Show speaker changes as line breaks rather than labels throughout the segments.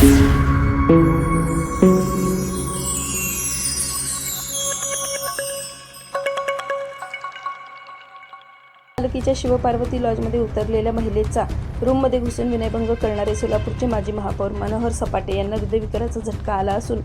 पालखीच्या शिवपार्वती लॉजमध्ये उतरलेल्या महिलेचा रूममध्ये घुसून विनयभंग करणारे सोलापूरचे माजी महापौर मनोहर सपाटे यांना हृदयविकाराचा झटका आला असून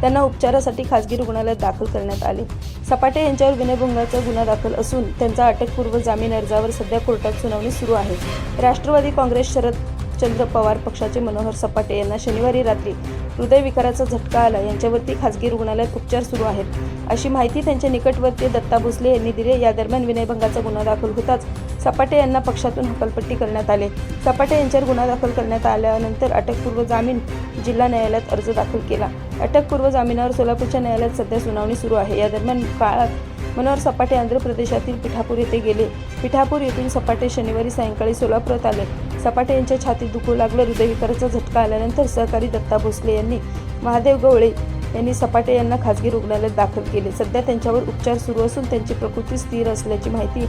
त्यांना उपचारासाठी खासगी रुग्णालयात दाखल करण्यात आले. सपाटे यांच्यावर विनयभंगाचा गुन्हा दाखल असून त्यांचा अटकपूर्व जामीन अर्जावर सध्या कोर्टात सुनावणी सुरू आहे. राष्ट्रवादी काँग्रेस शरद चंद्र पवार पक्षाचे मनोहर सपाटे यांना शनिवारी रात्री हृदयविकाराचा झटका आला. यांच्यावरती खासगी रुग्णालयात उपचार सुरू आहेत. अशी माहिती त्यांचे निकटवर्तीय दत्ता भोसले यांनी दिली. या दरम्यान विनयभंगाचा गुन्हा दाखल होताच सपाटे यांना पक्षातून हकलपट्टी करण्यात आले. सपाटे यांच्यावर गुन्हा दाखल करण्यात आल्यानंतर अटकपूर्व जामीन जिल्हा न्यायालयात अर्ज दाखल केला. अटकपूर्व जामिनावर सोलापूरच्या न्यायालयात सध्या सुनावणी सुरू आहे. या दरम्यान काळात मनोहर सपाटे आंध्र प्रदेशातील पिठापूर येथे गेले. पिठापूर येथून सपाटे शनिवारी सायंकाळी सोलापुरात आले. सपाटे यांच्या छातीत दुखू लागलं हृदयविकाराचा झटका आल्यानंतर सहकारी दत्ता भोसले यांनी महादेव गवळे यांनी सपाटे यांना खासगी रुग्णालयात दाखल केले. सध्या त्यांच्यावर उपचार सुरू असून त्यांची प्रकृती स्थिर असल्याची माहिती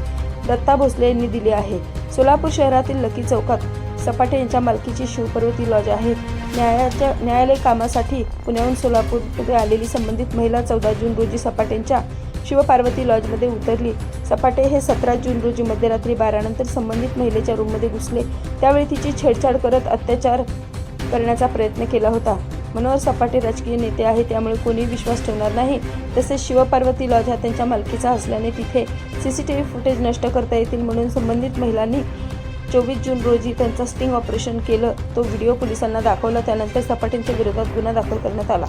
दत्ता भोसले यांनी दिली आहे. सोलापूर शहरातील लकी चौकात सपाटे यांच्या मालकीची शिवपर्वती लॉज आहे. न्यायाच्या न्यायालय कामासाठी पुण्याहून सोलापूरमध्ये आलेली संबंधित महिला चौदा जून रोजी सपाटेंच्या शिवपार्वती लॉजमध्ये उतरली. सपाटे हे सतरा जून रोजी मध्यरात्री बारानंतर संबंधित महिलेच्या रूममध्ये घुसले. त्यावेळी तिची छेडछाड करत अत्याचार करण्याचा प्रयत्न केला होता. मनोहर सपाटे राजकीय नेते आहे त्यामुळे कोणी विश्वास ठेवणार नाही. तसेच शिवपार्वती लॉज हा त्यांच्या मालकीचा असल्याने तिथे C C T V footage नष्ट करता येतील म्हणून संबंधित महिलांनी चोवीस जून रोजी त्यांचा स्टिंग ऑपरेशन केलं. तो व्हिडिओ पोलिसांना दाखवला. त्यानंतर सपाटेंच्या विरोधात गुन्हा दाखल करण्यात आला.